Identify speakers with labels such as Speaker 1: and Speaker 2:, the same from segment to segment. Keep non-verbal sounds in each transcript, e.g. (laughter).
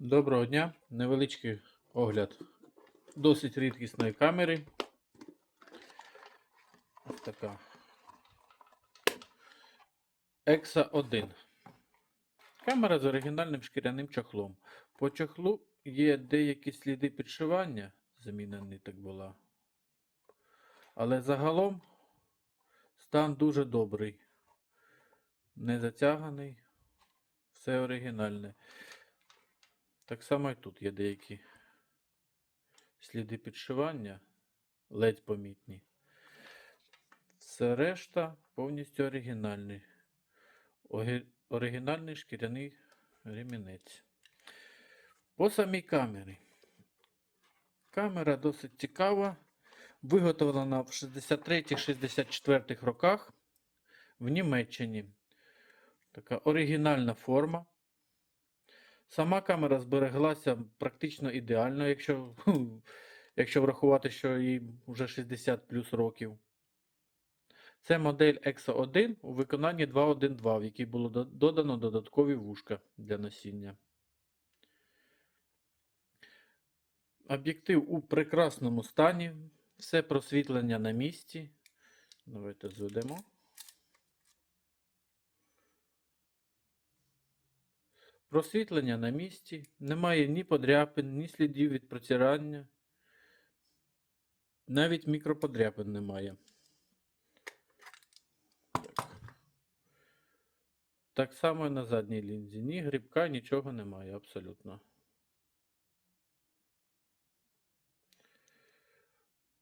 Speaker 1: Доброго дня. Невеличкий огляд досить рідкісної камери. Ось така. Екса 1. Камера з оригінальним шкіряним чохлом. По чохлу є деякі сліди підшивання, заміна ниток була. Але загалом стан дуже добрий. Не затяганий. Все оригінальне. Так само і тут є деякі сліди підшивання, ледь помітні. Все решта повністю оригінальний. Оригінальний шкіряний ремінець. По самій камері. Камера досить цікава. Виготовлена в 63-64 роках в Німеччині. Така оригінальна форма. Сама камера збереглася практично ідеально, якщо, (laughs) якщо врахувати, що їй вже 60 плюс років. Це модель EXO 1 у виконанні 2.1.2, в якій було додано додаткові вушка для носіння. Об'єктив у прекрасному стані. Все просвітлення на місці. Давайте зведемо. Просвітлення на місці, немає ні подряпин, ні слідів від протирання. Навіть мікроподряпин немає. Так. само і на задній лінзі. Ні грибка, нічого немає абсолютно.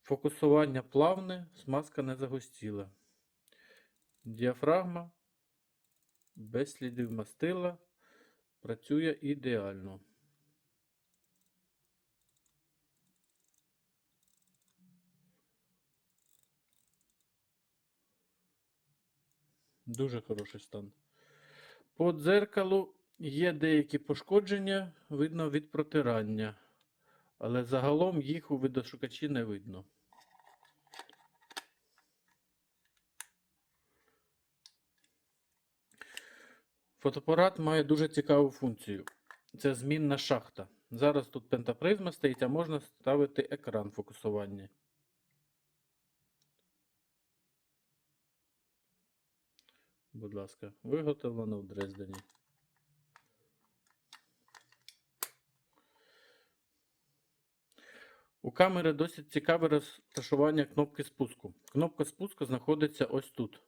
Speaker 1: Фокусування плавне, смазка не загустіла. Діафрагма без слідів мастила. Працює ідеально. Дуже хороший стан. По дзеркалу є деякі пошкодження, видно від протирання. Але загалом їх у видошукачі не видно. Фотоапарат має дуже цікаву функцію. Це змінна шахта. Зараз тут пентапризма стоїть, а можна ставити екран фокусування. Будь ласка, виготовлено в Дрездені. У камери досить цікаве розташування кнопки спуску. Кнопка спуску знаходиться ось тут.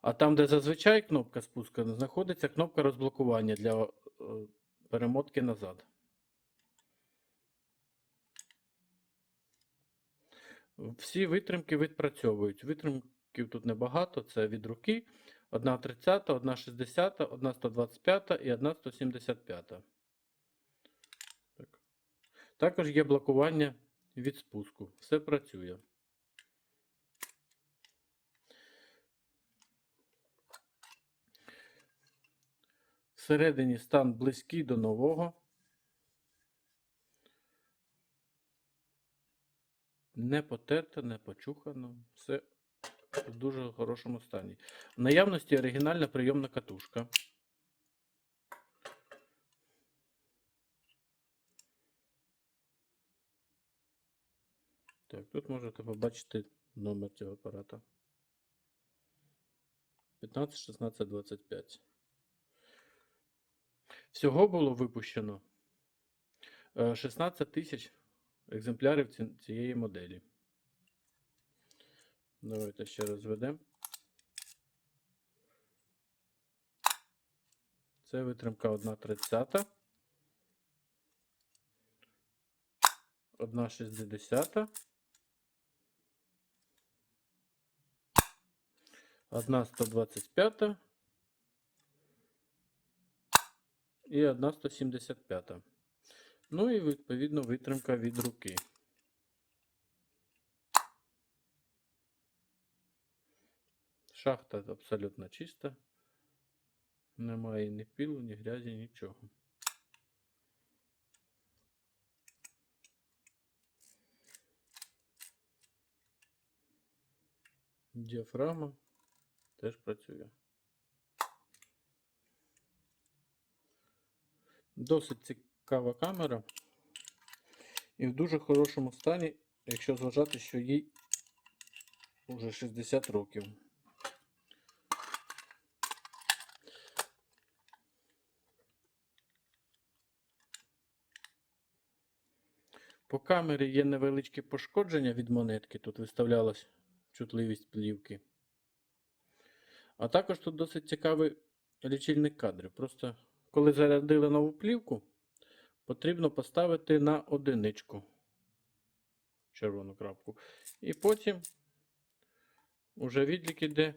Speaker 1: А там, де зазвичай кнопка спуску, знаходиться кнопка розблокування для е, перемотки назад. Всі витримки відпрацьовують. Витримків тут небагато, це від руки. Одна 30, одна 60, одна 125 і одна 175. Так. Також є блокування від спуску. Все працює. Всередині стан близький до нового. Не потерто, не почухано. Все в дуже хорошому стані. В наявності оригінальна прийомна катушка. Так, тут можете побачити номер цього апарата. 15, 16, 25. Всього було випущено е, 16 тисяч екземплярів цієї моделі. Давайте ще раз ведемо. Це витримка 1,30. 1,60. 1,125. І 1,175. Ну і відповідно витримка від руки. Шахта абсолютно чиста. Немає ні пилу, ні грязі, нічого. Діафрагма теж працює. Досить цікава камера. І в дуже хорошому стані, якщо зважати, що їй вже 60 років. По камері є невеличкі пошкодження від монетки. Тут виставлялась чутливість плівки. А також тут досить цікавий лічильник кадрів. Просто коли зарядили нову плівку, потрібно поставити на одиничку червону крапку. І потім уже відлік іде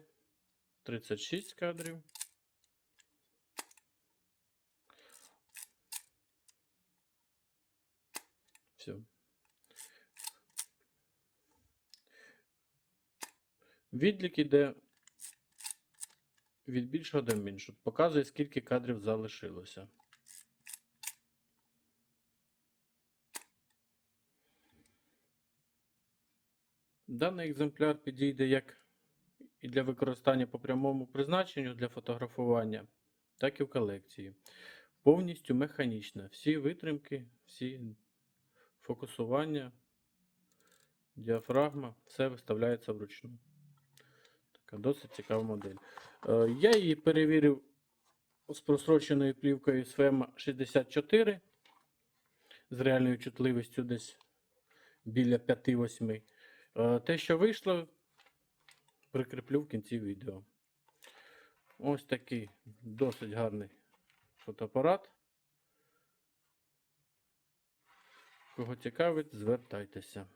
Speaker 1: 36 кадрів. Все. Відлік іде від більшого до меншого. Показує, скільки кадрів залишилося. Даний екземпляр підійде як і для використання по прямому призначенню для фотографування, так і в колекції. Повністю механічна. Всі витримки, всі фокусування, діафрагма, все виставляється вручну. Така досить цікава модель. Е, Я її перевірив з просроченою плівкою SFM 64 з реальною чутливістю десь біля 5-8. Е, Те, що вийшло, прикріплю в кінці відео. Ось такий досить гарний фотоапарат. Кого цікавить, звертайтеся.